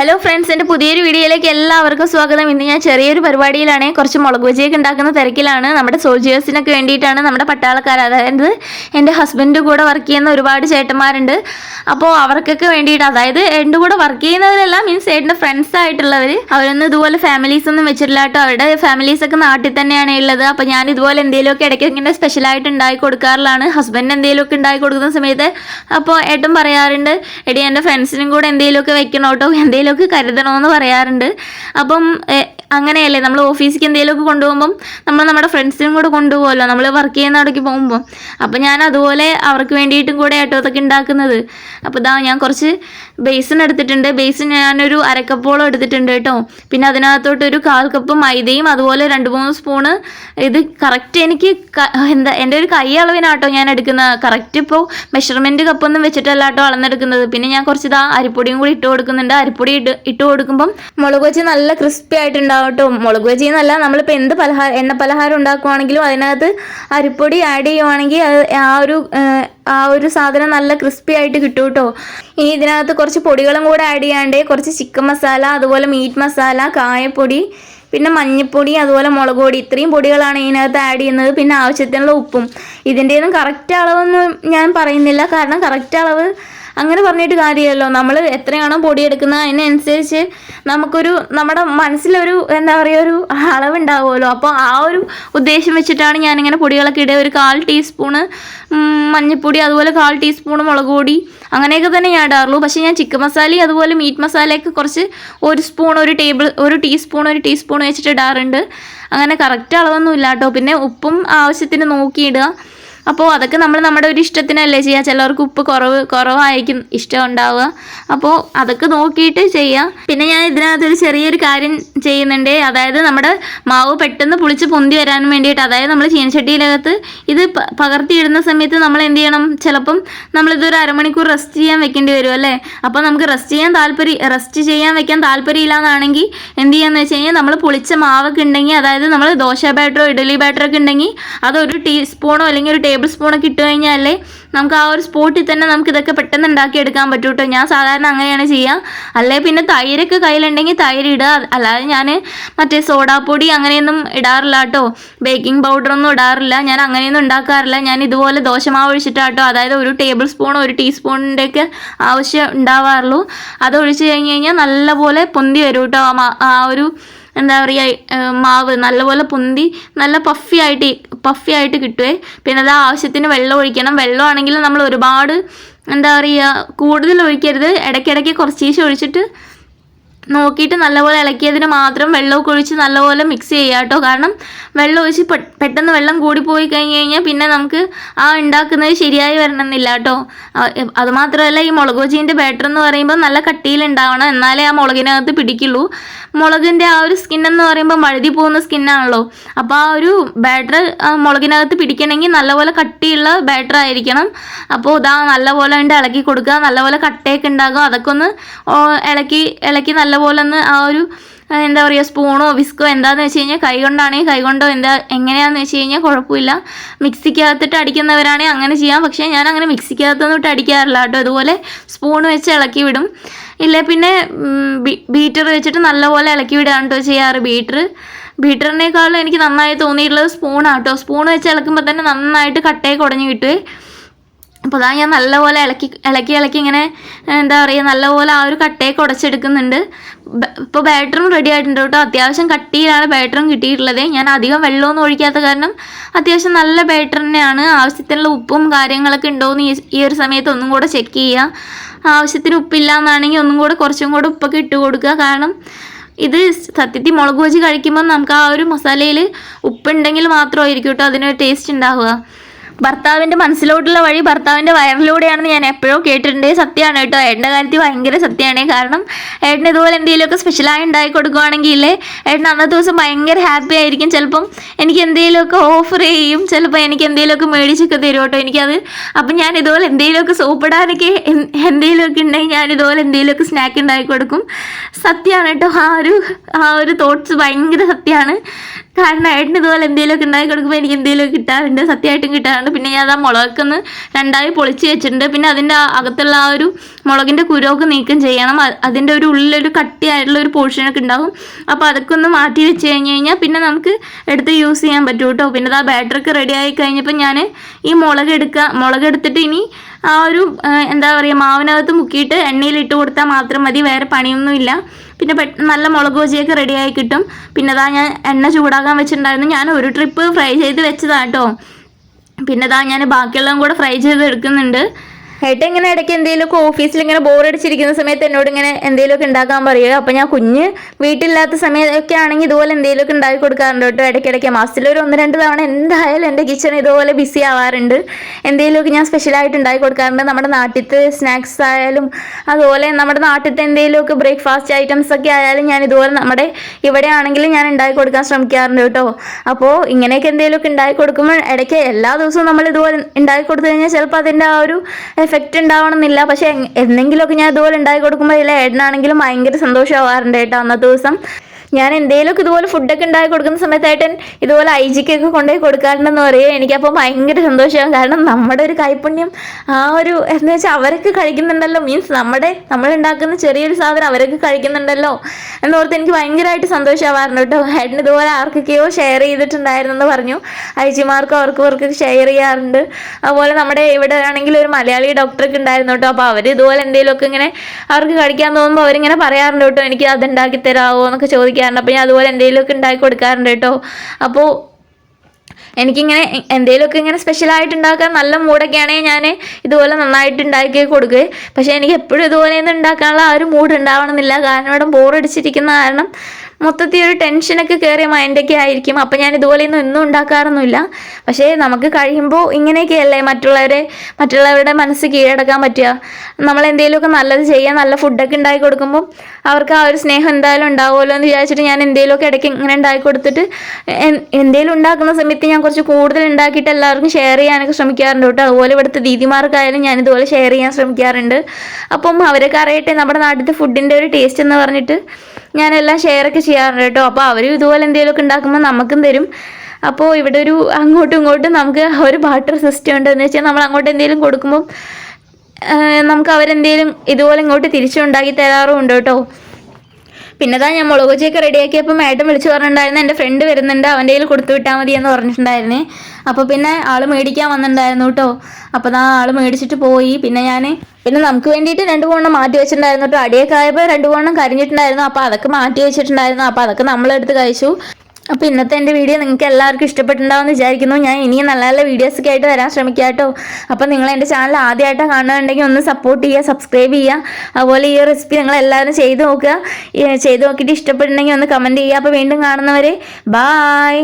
Hello friends എന്റെ പുതിയൊരു വീഡിയോയിലേക്ക് എല്ലാവർക്കും സ്വാഗതം. ഇന്ന് ഞാൻ ചെറിയൊരു പരിപാടിയിലാണ്. കുറച്ച് മുളക് ബജിയൊക്കെ ഉണ്ടാക്കുന്ന തിരക്കിലാണ്. നമ്മുടെ സോൾജിയേഴ്സിനൊക്കെ വേണ്ടിയിട്ടാണ് നമ്മുടെ പട്ടാളക്കാർ അതായത് എന്റെ ഹസ്ബൻഡ് കൂടെ വർക്ക് ചെയ്യുന്ന ഒരുപാട് ചേട്ടന്മാരുണ്ട്. അപ്പോൾ അവർക്കൊക്കെ വേണ്ടിയിട്ട് അതായത് എന്റെ കൂടെ വർക്ക് ചെയ്യുന്നവരെല്ലാം മീൻസ് ഏട്ടന്റെ ഫ്രണ്ട്സ് ആയിട്ടുള്ളവർ അവരൊന്നും ഇതുപോലെ ഫാമിലീസ് ഒന്നും വെച്ചിട്ടില്ല കേട്ടോ. അവരുടെ ഫാമിലീസൊക്കെ നാട്ടിൽ തന്നെയാണ് ഉള്ളത്. അപ്പോൾ ഞാൻ ഇതുപോലെ എന്തെങ്കിലുമൊക്കെ ഇടയ്ക്ക് ഇങ്ങനെ സ്പെഷ്യലായിട്ട് ഉണ്ടായി കൊടുക്കാറുള്ളതാണ്. ഹസ്ബൻഡ് എന്തെങ്കിലുമൊക്കെ ഉണ്ടായി കൊടുക്കുന്ന സമയത്ത് അപ്പോൾ ഏട്ടൻ പറയാറുണ്ട് എടി എന്റെ ഫ്രണ്ട്സിനും കൂടെ എന്തെങ്കിലുമൊക്കെ വെക്കണോട്ടോ? കേട്ടോ എന്തെങ്കിലുമൊക്കെ കരുതണമെന്ന് പറയാറുണ്ട്. അപ്പം അങ്ങനെയല്ലേ? നമ്മൾ ഓഫീസിലേക്ക് എന്തെങ്കിലുമൊക്കെ കൊണ്ടുപോകുമ്പം നമ്മൾ നമ്മുടെ ഫ്രണ്ട്സിനും കൂടെ കൊണ്ടുപോകുമല്ലോ. നമ്മൾ വർക്ക് ചെയ്യുന്ന അവിടേക്ക് പോകുമ്പോൾ അപ്പോൾ ഞാൻ അതുപോലെ അവർക്ക് വേണ്ടിയിട്ടും കൂടെ ആട്ടോ അതൊക്കെ ഉണ്ടാക്കുന്നത്. അപ്പോൾ ഇതാ ഞാൻ കുറച്ച് ബേസിൻ എടുത്തിട്ടുണ്ട്. ബേസിൻ ഞാനൊരു അരക്കപ്പോളം എടുത്തിട്ടുണ്ട് കേട്ടോ. പിന്നെ അതിനകത്തോട്ട് ഒരു കാൽ കപ്പ് മൈദയും അതുപോലെ രണ്ട് മൂന്ന് സ്പൂണ് ഇത് കറക്റ്റ് എനിക്ക് എന്താ എന്റെ ഒരു കൈ അളവിനാട്ടോ ഞാൻ എടുക്കുന്ന. കറക്റ്റ് ഇപ്പോൾ മെഷർമെന്റ് കപ്പൊന്നും വെച്ചിട്ടല്ല കേട്ടോ അളന്നെടുക്കുന്നത്. പിന്നെ ഞാൻ കുറച്ച് ഇതാ അരിപ്പൊടിയും കൂടി ഇട്ട് കൊടുക്കുന്നുണ്ട്. അരിപ്പൊടി ഇട്ട് ഇട്ട് കൊടുക്കുമ്പം മുളക് വെച്ച് നല്ല ക്രിസ്പി ആയിട്ടുണ്ടാവും. കേട്ടോ മുളക് ബജി എന്നല്ല നമ്മളിപ്പോൾ എന്ത് പലഹാരം എണ്ണ പലഹാരം ഉണ്ടാക്കുവാണെങ്കിലും അതിനകത്ത് അരിപ്പൊടി ആഡ് ചെയ്യുവാണെങ്കിൽ അത് ആ ഒരു ആ ഒരു സാധനം നല്ല ക്രിസ്പി ആയിട്ട് കിട്ടും കേട്ടോ. ഇനി ഇതിനകത്ത് കുറച്ച് പൊടികളും കൂടെ ആഡ് ചെയ്യാണ്ട് കുറച്ച് ചിക്കൻ മസാല അതുപോലെ മീറ്റ് മസാല കായപ്പൊടി പിന്നെ മഞ്ഞൾപ്പൊടി അതുപോലെ മുളക് പൊടി ഇത്രയും പൊടികളാണ് ഇതിനകത്ത് ആഡ് ചെയ്യുന്നത്. പിന്നെ ആവശ്യത്തിനുള്ള ഉപ്പും. ഇതിന്റെയൊന്നും കറക്റ്റ് അളവൊന്നും ഞാൻ പറയുന്നില്ല. കാരണം കറക്റ്റ് അളവ് അങ്ങനെ പറഞ്ഞിട്ട് കാര്യമല്ലോ നമ്മൾ എത്രയാണോ പൊടി എടുക്കുന്നത് അതിനനുസരിച്ച് നമുക്കൊരു നമ്മുടെ മനസ്സിലൊരു എന്താ പറയുക ഒരു അളവുണ്ടാവുമല്ലോ. അപ്പോൾ ആ ഒരു ഉദ്ദേശം വെച്ചിട്ടാണ് ഞാനിങ്ങനെ പൊടികളൊക്കെ ഇടുക. ഒരു കാൽ ടീസ്പൂണ് മഞ്ഞൾപ്പൊടി അതുപോലെ കാൽ ടീസ്പൂൺ മുളക് പൊടി അങ്ങനെയൊക്കെ തന്നെ ഞാൻ ഇടാറുള്ളൂ. പക്ഷേ ഞാൻ ചിക്കൻ മസാലയും അതുപോലെ മീറ്റ് മസാലയൊക്കെ കുറച്ച് ഒരു സ്പൂൺ ഒരു ടേബിൾ ഒരു ടീസ്പൂൺ ഒരു ടീസ്പൂൺ വെച്ചിട്ട് ഇടാറുണ്ട്. അങ്ങനെ കറക്റ്റ് അളവൊന്നും ഇല്ല കേട്ടോ പിന്നെ ഉപ്പും ആവശ്യത്തിന് നോക്കിയിടുക അപ്പോൾ അതൊക്കെ നമ്മൾ നമ്മുടെ ഒരു ഇഷ്ടത്തിനല്ലേ ചെയ്യുക ചിലർക്ക് ഉപ്പ് കുറവ് കുറവായിരിക്കും ഇഷ്ടം ഉണ്ടാവുക. അപ്പോൾ അതൊക്കെ നോക്കിയിട്ട് ചെയ്യുക പിന്നെ ഞാൻ ഇതിനകത്തൊരു ചെറിയൊരു കാര്യം ചെയ്യുന്നുണ്ട്. അതായത് നമ്മുടെ മാവ് പെട്ടെന്ന് പുളിച്ച് പൊന്തി വരാൻ വേണ്ടിയിട്ട് അതായത് നമ്മൾ ചീനച്ചട്ടിയിലകത്ത് ഇത് പകർത്തി പകർത്തിയിടുന്ന സമയത്ത് നമ്മൾ എന്ത് ചെയ്യണം? ചിലപ്പം നമ്മളിതൊരു അരമണിക്കൂർ റെസ്റ്റ് ചെയ്യാൻ വെക്കേണ്ടി വരും അല്ലേ? അപ്പോൾ നമുക്ക് റെസ്റ്റ് ചെയ്യാൻ താല്പര്യം റെസ്റ്റ് ചെയ്യാൻ വെക്കാൻ താല്പര്യമില്ല എന്നാണെങ്കിൽ എന്ത് ചെയ്യാന്ന് വെച്ച് കഴിഞ്ഞാൽ നമ്മൾ പുളിച്ച മാവൊക്കെ ഉണ്ടെങ്കിൽ അതായത് നമ്മൾ ദോശ ബാറ്ററോ ഇഡലി ബാറ്ററോ ഒക്കെ ഉണ്ടെങ്കിൽ അതൊരു ടീസ്പൂണോ അല്ലെങ്കിൽ ഒരു ടേബിൾ സ്പൂണൊക്കെ ഇട്ട് കഴിഞ്ഞാലേ നമുക്ക് ആ ഒരു സ്പോട്ടിൽ തന്നെ നമുക്ക് ഇതൊക്കെ പെട്ടെന്ന് ഉണ്ടാക്കിയെടുക്കാൻ പറ്റും കേട്ടോ ഞാൻ സാധാരണ അങ്ങനെയാണ് ചെയ്യുക അല്ലെ പിന്നെ തൈരൊക്കെ കയ്യിലുണ്ടെങ്കിൽ തൈര് ഇടുക അല്ലാതെ ഞാൻ മറ്റേ സോഡാപ്പൊടി അങ്ങനെയൊന്നും ഇടാറില്ല കേട്ടോ. ബേക്കിംഗ് പൗഡറൊന്നും ഇടാറില്ല. ഞാൻ അങ്ങനെയൊന്നും ഉണ്ടാക്കാറില്ല. ഞാൻ ഇതുപോലെ ദോശമാവ് ഒഴിച്ചിട്ടാട്ടോ അതായത് ഒരു ടേബിൾ സ്പൂൺ ഒരു ടീസ്പൂണിന്റെ ഒക്കെ ആവശ്യം ഉണ്ടാവാറുള്ളൂ. അത് ഒഴിച്ച് കഴിഞ്ഞ് കഴിഞ്ഞാൽ നല്ലപോലെ പൊന്തി വരും കേട്ടോ. ആ ഒരു എന്താ പറയുക മാവ് നല്ലപോലെ പൊന്തി നല്ല പഫി ആയിട്ട് പഫി ആയിട്ട് കിട്ടുവേ. പിന്നെ അത് ആവശ്യത്തിന് വെള്ളം ഒഴിക്കണം. വെള്ളമാണെങ്കിൽ നമ്മൾ ഒരുപാട് എന്താ പറയുക കൂടുതൽ ഒഴിക്കരുത്. ഇടയ്ക്കിടയ്ക്ക് കുറച്ചീശം ഒഴിച്ചിട്ട് നോക്കിയിട്ട് നല്ലപോലെ ഇളക്കിയതിന് മാത്രം വെള്ളമൊക്കെ ഒഴിച്ച് നല്ലപോലെ മിക്സ് ചെയ്യുക കേട്ടോ. കാരണം വെള്ളം ഒഴിച്ച് പെട്ടെന്ന് വെള്ളം കൂടിപ്പോയി കഴിഞ്ഞ് കഴിഞ്ഞാൽ പിന്നെ നമുക്ക് ആ ഉണ്ടാക്കുന്നത് ശരിയായി വരണമെന്നില്ല കേട്ടോ. അതുമാത്രമല്ല ഈ മുളക് ബാറ്റർ എന്ന് പറയുമ്പോൾ നല്ല കട്ടിയിൽ ഉണ്ടാവണം. എന്നാലേ ആ മുളകിനകത്ത് പിടിക്കുള്ളൂ. മുളകിന്റെ ആ ഒരു സ്കിൻ എന്ന് പറയുമ്പോൾ വഴുതി പോകുന്ന സ്കിന്നാണല്ലോ അപ്പോൾ ആ ഒരു ബാറ്റർ മുളകിനകത്ത് പിടിക്കണമെങ്കിൽ നല്ലപോലെ കട്ടിയുള്ള ബാറ്റർ ആയിരിക്കണം. അപ്പോൾ ഇതാ നല്ലപോലെ ഉണ്ട് ഇളക്കി കൊടുക്കുക. നല്ലപോലെ കട്ടയൊക്കെ ഉണ്ടാകും. അതൊക്കെ ഒന്ന് ഇളക്കി ഇളക്കി ഇളക്കി നല്ലപോലെ ഒന്ന് ആ ഒരു എന്താ പറയുക സ്പൂണോ വിസ്കോ എന്താണെന്ന് വെച്ച് കഴിഞ്ഞാൽ കൈ കൊണ്ടാണെങ്കിൽ കൈ കൊണ്ടോ എന്താ എങ്ങനെയാണെന്ന് വെച്ച് കഴിഞ്ഞാൽ കുഴപ്പമില്ല. മിക്സിക്കകത്തിട്ട് അടിക്കുന്നവരാണെങ്കിൽ അങ്ങനെ ചെയ്യാം. പക്ഷേ ഞാൻ അങ്ങനെ മിക്സിക്കകത്തൊന്നും ഇട്ട് അടിക്കാറില്ല കേട്ടോ. അതുപോലെ സ്പൂൺ വെച്ച് ഇളക്കി വിടും. ഇല്ല പിന്നെ ബീറ്റർ വെച്ചിട്ട് നല്ലപോലെ ഇളക്കി വിടുകയാണ് കേട്ടോ ചെയ്യാറ്. ബീറ്റർ ബീറ്ററിനേക്കാളും എനിക്ക് നന്നായി തോന്നിയിട്ടുള്ളത് സ്പൂണാണ് കേട്ടോ. സ്പൂൺ വെച്ച് ഇളക്കുമ്പോൾ തന്നെ നന്നായിട്ട് കട്ടയൊക്കെ കുടഞ്ഞു കിട്ടുവേ. അപ്പോൾ അതാ ഞാൻ നല്ലപോലെ ഇളക്കി ഇളക്കി ഇളക്കി ഇങ്ങനെ എന്താ പറയുക നല്ലപോലെ ആ ഒരു കട്ടയൊക്കെ ഉടച്ചെടുക്കുന്നുണ്ട്. ഇപ്പോൾ ബാറ്ററും റെഡി ആയിട്ടുണ്ട് കേട്ടോ. അത്യാവശ്യം കട്ടിയിലാണ് ബാറ്ററും കിട്ടിയിട്ടുള്ളത്. ഞാൻ അധികം വെള്ളമൊന്നും ഒഴിക്കാത്ത കാരണം അത്യാവശ്യം നല്ല ബാറ്റർ തന്നെയാണ്. ആവശ്യത്തിനുള്ള ഉപ്പും കാര്യങ്ങളൊക്കെ ഉണ്ടോയെന്ന് ഈ ഒരു സമയത്ത് ഒന്നും കൂടെ ചെക്ക് ചെയ്യുക ആവശ്യത്തിന് ഉപ്പില്ല എന്നാണെങ്കിൽ ഒന്നും കൂടെ കുറച്ചും കൂടെ ഉപ്പൊക്കെ ഇട്ട് കൊടുക്കുക. കാരണം ഇത് സത്യത്തിൽ മുളക് വെച്ച് കഴിക്കുമ്പോൾ നമുക്ക് ആ ഒരു മസാലയിൽ ഉപ്പുണ്ടെങ്കിൽ മാത്രമായിരിക്കും കേട്ടോ അതിനൊരു ടേസ്റ്റ് ഉണ്ടാവുക. ഭർത്താവിന്റെ മനസ്സിലോട്ടുള്ള വഴി ഭർത്താവിന്റെ വയറിലൂടെയാണെന്ന് ഞാൻ എപ്പോഴും കേട്ടിട്ടുണ്ട്. സത്യമാണ് കേട്ടോ. ഏട്ടന്റെ കാര്യത്തിൽ ഭയങ്കര സത്യമാണ്. കാരണം ഏട്ടന് ഇതുപോലെ എന്തെങ്കിലുമൊക്കെ സ്പെഷ്യലായി ഉണ്ടാക്കി കൊടുക്കുവാണെങ്കിൽ ഏട്ടൻ അന്നത്തെ ദിവസം ഭയങ്കര ഹാപ്പി ആയിരിക്കും. ചിലപ്പം എനിക്ക് എന്തെങ്കിലുമൊക്കെ ഓഫർ ചെയ്യും. ചിലപ്പോൾ എനിക്ക് എന്തെങ്കിലുമൊക്കെ മേടിച്ചൊക്കെ തരും കേട്ടോ. എനിക്കത് അപ്പം ഞാൻ ഇതുപോലെ എന്തെങ്കിലുമൊക്കെ സോപ്പിടാനൊക്കെ എന്തെങ്കിലുമൊക്കെ ഉണ്ടെങ്കിൽ ഞാൻ ഇതുപോലെ എന്തെങ്കിലുമൊക്കെ സ്നാക്ക് ഉണ്ടാക്കി കൊടുക്കും. സത്യമാണ് കേട്ടോ. ആ ഒരു ആ ഒരു തോട്ട്സ് ഭയങ്കര സത്യമാണ്. കാരണം ഏട്ടന് ഇതുപോലെ എന്തെങ്കിലുമൊക്കെ ഉണ്ടാക്കി കൊടുക്കുമ്പോൾ എനിക്ക് എന്തെങ്കിലുമൊക്കെ കിട്ടാറുണ്ട് സത്യമായിട്ടും കിട്ടാറുണ്ട്. പിന്നെ ഞാൻ ആ മുളകൊക്കെ രണ്ടായി പൊളിച്ച് വെച്ചിട്ടുണ്ട്. പിന്നെ അതിന്റെ അകത്തുള്ള ആ ഒരു മുളകിന്റെ കുരുവൊക്കെ നീക്കം ചെയ്യണം. അതിന്റെ ഒരു ഉള്ളിലൊരു കട്ടിയായിട്ടുള്ള ഒരു പോർഷനൊക്കെ ഉണ്ടാകും അപ്പോൾ അതൊക്കെ ഒന്ന് മാറ്റി വെച്ച് കഴിഞ്ഞ് കഴിഞ്ഞാൽ പിന്നെ നമുക്ക് എടുത്ത് യൂസ് ചെയ്യാൻ പറ്റും കേട്ടോ പിന്നെ ആ ബാറ്ററൊക്കെ റെഡി ആയി കഴിഞ്ഞപ്പോൾ ഞാൻ ഈ മുളക് എടുക്കുക മുളക് എടുത്തിട്ട് ഇനി ആ ഒരു എന്താ പറയുക മാവിനകത്ത് മുക്കിയിട്ട് എണ്ണയിൽ ഇട്ട് കൊടുത്താൽ മാത്രം മതി വേറെ പണിയൊന്നുമില്ല പിന്നെ പെട്ടെന്ന് നല്ല മുളക് ബജിയൊക്കെ റെഡിയായി കിട്ടും. പിന്നെ അതാ ഞാൻ എണ്ണ ചൂടാക്കാൻ വെച്ചിട്ടുണ്ടായിരുന്നു. ഞാൻ ഒരു ട്രിപ്പ് ഫ്രൈ ചെയ്ത് വെച്ചതാട്ടോ പിന്നെ അതാ ഞാൻ ബാക്കിയുള്ളതും കൂടെ ഫ്രൈ ചെയ്ത് എടുക്കുന്നുണ്ട്. ഏട്ടൻ ഇങ്ങനെ ഇടയ്ക്ക് എന്തെങ്കിലുമൊക്കെ ഓഫീസിൽ ഇങ്ങനെ ബോറടിച്ചിരിക്കുന്ന സമയത്ത് എന്നോട് ഇങ്ങനെ എന്തെങ്കിലുമൊക്കെ ഉണ്ടാക്കാൻ പറയുക അപ്പോൾ ഞാൻ കുഞ്ഞ് വീട്ടിലില്ലാത്ത സമയമൊക്കെ ആണെങ്കിൽ ഇതുപോലെ എന്തെങ്കിലുമൊക്കെ ഉണ്ടാക്കി കൊടുക്കാറുണ്ട് കേട്ടോ. ഇടയ്ക്കിടയ്ക്ക് മാസത്തിൽ ഒരു ഒന്ന് രണ്ട് തവണ എന്തായാലും എന്റെ കിച്ചൺ ഇതുപോലെ ബിസി ആവാറുണ്ട്. എന്തെങ്കിലുമൊക്കെ ഞാൻ സ്പെഷ്യലായിട്ട് ഉണ്ടാക്കി കൊടുക്കാറുണ്ട്. നമ്മുടെ നാട്ടിലത്തെ സ്നാക്സ് ആയാലും അതുപോലെ നമ്മുടെ നാട്ടിലത്തെ എന്തെങ്കിലുമൊക്കെ ബ്രേക്ക്ഫാസ്റ്റ് ഐറ്റംസ് ഒക്കെ ആയാലും ഞാൻ ഇതുപോലെ നമ്മുടെ ഇവിടെ ആണെങ്കിലും ഞാൻ ഉണ്ടാക്കി കൊടുക്കാൻ ശ്രമിക്കാറുണ്ട് കേട്ടോ. അപ്പോൾ ഇങ്ങനെയൊക്കെ എന്തെങ്കിലുമൊക്കെ ഉണ്ടാക്കി കൊടുക്കുമ്പോൾ ഇടയ്ക്ക് എല്ലാ ദിവസവും നമ്മൾ ഇതുപോലെ ഉണ്ടാക്കി കൊടുത്തു കഴിഞ്ഞാൽ ചിലപ്പോൾ അതിന്റെ ആ ഒരു എഫക്റ്റ് ഉണ്ടാവണമെന്നില്ല. പക്ഷേ എന്തെങ്കിലുമൊക്കെ ഞാൻ ഇതുപോലെ ഉണ്ടാക്കി കൊടുക്കുമ്പോൾ ഇതിൽ ഏട്ടനാണെങ്കിലും ഭയങ്കര സന്തോഷമാവാറുണ്ട് കേട്ടോ അന്നത്തെ ദിവസം. ഞാൻ എന്തെങ്കിലുമൊക്കെ ഇതുപോലെ ഫുഡൊക്കെ ഉണ്ടാക്കി കൊടുക്കുന്ന സമയത്തായിട്ട് ഇതുപോലെ ഐ ജിക്കൊക്കെ കൊണ്ടുപോയി കൊടുക്കാറുണ്ടെന്ന് പറയുക എനിക്കപ്പോൾ ഭയങ്കര സന്തോഷമാണ് കാരണം നമ്മുടെ ഒരു കൈപ്പുണ്യം ആ ഒരു എന്താ വെച്ചാൽ അവരൊക്കെ കഴിക്കുന്നുണ്ടല്ലോ. മീൻസ് നമ്മുടെ നമ്മൾ ഉണ്ടാക്കുന്ന ചെറിയൊരു സാധനം അവരൊക്കെ കഴിക്കുന്നുണ്ടല്ലോ എന്നോർത്ത് എനിക്ക് ഭയങ്കരമായിട്ട് സന്തോഷമാവാറുണ്ട് കേട്ടോ. ഹെഡിന് ഇതുപോലെ ആർക്കൊക്കെയോ ഷെയർ ചെയ്തിട്ടുണ്ടായിരുന്നെന്ന് പറഞ്ഞു. ഐജിമാർക്കും അവർക്കും അവർക്കൊക്കെ ഷെയർ ചെയ്യാറുണ്ട്. അതുപോലെ നമ്മുടെ ഇവിടെ ആണെങ്കിൽ ഒരു മലയാളി ഡോക്ടറൊക്കെ ഉണ്ടായിരുന്നു കേട്ടോ. അപ്പോൾ അവർ ഇതുപോലെ എന്തെങ്കിലുമൊക്കെ ഇങ്ങനെ അവർക്ക് കഴിക്കാൻ തോന്നുമ്പോൾ അവരിങ്ങനെ പറയാറുണ്ട് കേട്ടോ. എനിക്ക് അത് ഉണ്ടാക്കി തരാമോ എന്നൊക്കെ ചോദിക്കാറുണ്ട് അപ്പോൾ ഞാൻ അതുപോലെ എന്തെങ്കിലുമൊക്കെ ഉണ്ടാക്കി കൊടുക്കാറുണ്ട് കേട്ടോ. അപ്പോൾ എനിക്കിങ്ങനെ എന്തെങ്കിലുമൊക്കെ ഇങ്ങനെ സ്പെഷ്യലായിട്ട് ഉണ്ടാക്കാൻ നല്ല മൂഡൊക്കെയാണെങ്കിൽ ഞാൻ ഇതുപോലെ നന്നായിട്ട് ഉണ്ടാക്കി കൊടുക്കുക പക്ഷേ എനിക്ക് എപ്പോഴും ഇതുപോലെ ഒന്നും ഉണ്ടാക്കാനുള്ള ആ ഒരു മൂഡ് ഉണ്ടാവണമെന്നില്ല. കാരണം ഇവിടെ ബോറടിച്ചിരിക്കുന്ന കാരണം മൊത്തത്തിൽ ഒരു ടെൻഷനൊക്കെ കയറിയ മൈൻഡൊക്കെ ആയിരിക്കും. അപ്പം ഞാൻ ഇതുപോലെയൊന്നും ഒന്നും ഉണ്ടാക്കാറൊന്നുമില്ല. പക്ഷേ നമുക്ക് കഴിയുമ്പോൾ ഇങ്ങനെയൊക്കെയല്ലേ മറ്റുള്ളവരെ മറ്റുള്ളവരുടെ മനസ്സ് കീഴടക്കാൻ പറ്റുക? നമ്മൾ എന്തെങ്കിലുമൊക്കെ നല്ലത് ചെയ്യുക നല്ല ഫുഡൊക്കെ ഉണ്ടാക്കി കൊടുക്കുമ്പോൾ അവർക്ക് ആ ഒരു സ്നേഹം എന്തായാലും ഉണ്ടാവുമല്ലോ എന്ന് വിചാരിച്ചിട്ട് ഞാൻ എന്തെങ്കിലുമൊക്കെ ഇടയ്ക്ക് ഇങ്ങനെ ഉണ്ടാക്കി കൊടുത്തിട്ട് എന്തെങ്കിലും ഉണ്ടാക്കുന്ന സമയത്ത് ഞാൻ കുറച്ച് കൂടുതൽ ഉണ്ടാക്കിയിട്ട് എല്ലാവർക്കും ഷെയർ ചെയ്യാനൊക്കെ ശ്രമിക്കാറുണ്ട് കേട്ടോ. അതുപോലെ ഇവിടുത്തെ ദീദിമാർക്കായാലും ഞാൻ ഇതുപോലെ ഷെയർ ചെയ്യാൻ ശ്രമിക്കാറുണ്ട്. അപ്പം അവരൊക്കെ അറിയട്ടെ നമ്മുടെ നാട്ടിലത്തെ ഫുഡിന്റെ ഒരു ടേസ്റ്റ് എന്ന് പറഞ്ഞിട്ട് ഞാനെല്ലാം ഷെയറൊക്കെ ചെയ്യാറുണ്ട് കേട്ടോ. അപ്പോൾ അവരും ഇതുപോലെ എന്തെങ്കിലുമൊക്കെ ഉണ്ടാക്കുമ്പോൾ നമുക്കും തരും. അപ്പോൾ ഇവിടെ ഒരു അങ്ങോട്ടും ഇങ്ങോട്ടും നമുക്ക് ഒരു ബാട്ടർ സിസ്റ്റം ഉണ്ട് എന്ന് വെച്ചാൽ നമ്മൾ അങ്ങോട്ട് എന്തെങ്കിലും കൊടുക്കുമ്പോൾ നമുക്ക് അവരെന്തെങ്കിലും ഇതുപോലെ ഇങ്ങോട്ട് തിരിച്ചുണ്ടാക്കി തരാറും ഉണ്ട് കേട്ടോ. പിന്നെ താ ഞാൻ മുളക് ചേക്ക് റെഡിയാക്കിയപ്പോൾ മേഡം വിളിച്ചു പറഞ്ഞിട്ടുണ്ടായിരുന്നു എന്റെ ഫ്രണ്ട് വരുന്നുണ്ട് അവന്റെ കയ്യിൽ കൊടുത്തു വിട്ടാൽ മതി എന്ന് പറഞ്ഞിട്ടുണ്ടായിരുന്നേ. അപ്പോൾ പിന്നെ ആൾ മേടിക്കാൻ വന്നിട്ടുണ്ടായിരുന്നു കേട്ടോ അപ്പോൾ ആ ആൾ മേടിച്ചിട്ട് പോയി. പിന്നെ ഞാൻ പിന്നെ നമുക്ക് വേണ്ടിയിട്ട് രണ്ട് മൂന്നെണ്ണം മാറ്റി വെച്ചിട്ടുണ്ടായിരുന്നു കേട്ടോ അടിയൊക്കെ ആയപ്പോൾ രണ്ട് മൂന്നെണ്ണം കരിഞ്ഞിട്ടുണ്ടായിരുന്നു. അപ്പോൾ അതൊക്കെ മാറ്റി വെച്ചിട്ടുണ്ടായിരുന്നു. അപ്പോൾ അതൊക്കെ നമ്മളെടുത്ത് കഴിച്ചു. അപ്പോൾ ഇന്നത്തെ എന്റെ വീഡിയോ നിങ്ങൾക്ക് എല്ലാവർക്കും ഇഷ്ടപ്പെട്ടിട്ടുണ്ടാവുമെന്ന് വിചാരിക്കുന്നു. ഞാൻ ഇനിയും നല്ല നല്ല വീഡിയോസൊക്കെ ആയിട്ട് വരാൻ ശ്രമിക്കാം കേട്ടോ. അപ്പോൾ നിങ്ങൾ എന്റെ ചാനൽ ആദ്യമായിട്ടാണ് കാണുന്നുണ്ടെങ്കിൽ ഒന്ന് സപ്പോർട്ട് ചെയ്യുക സബ്സ്ക്രൈബ് ചെയ്യുക. അതുപോലെ ഈ റെസിപ്പി നിങ്ങൾ എല്ലാവരും ചെയ്ത് നോക്കുക. ചെയ്ത് നോക്കിയിട്ട് ഇഷ്ടപ്പെട്ടിട്ടുണ്ടെങ്കിൽ ഒന്ന് കമന്റ് ചെയ്യുക. അപ്പോൾ വീണ്ടും കാണുന്നവരെ ബായ്